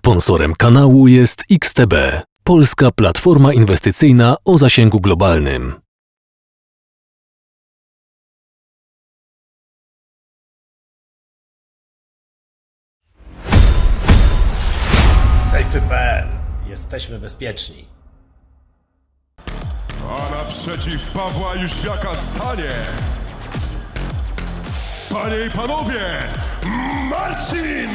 Sponsorem kanału jest XTB, polska platforma inwestycyjna o zasięgu globalnym. Safety.pl. Jesteśmy bezpieczni. A naprzeciw Pawła Jóźwiaka stanie... Panie i panowie, Marcin.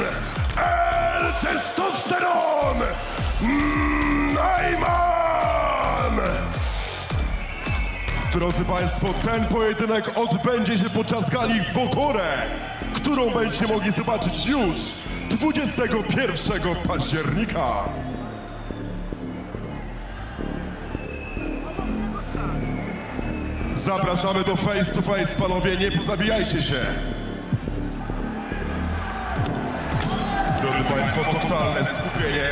Drodzy Państwo, ten pojedynek odbędzie się podczas gali Wotorę, którą będziecie mogli zobaczyć już 21 października. Zapraszamy do face to face, panowie, nie pozabijajcie się. Drodzy Państwo, totalne skupienie.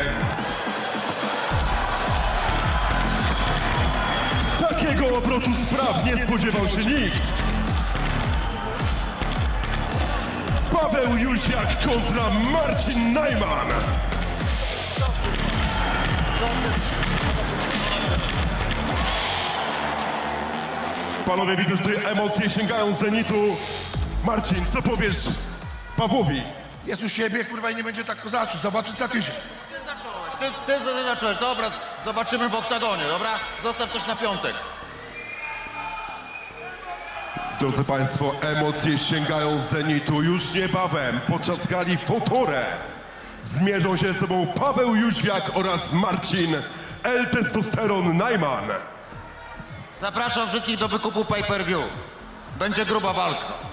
Takiego obrotu spraw nie spodziewał się nikt. Paweł Jóźwiak kontra Marcin Najman. Panowie, widzę, że tutaj emocje sięgają zenitu. Marcin, co powiesz Pawłowi? Jest u siebie, kurwa, i nie będzie tak kozaczył. Zobaczysz za tydzień. Ty zacząłeś, ty, ty zacząłeś. Dobra, zobaczymy w oktagonie, dobra? Zostaw coś na piątek. Drodzy Państwo, emocje sięgają zenitu. Już niebawem podczas gali Fotore zmierzą się ze sobą Paweł Jóźwiak oraz Marcin L. Testosteron Najman. Zapraszam wszystkich do wykupu pay-per-view. Będzie gruba walka.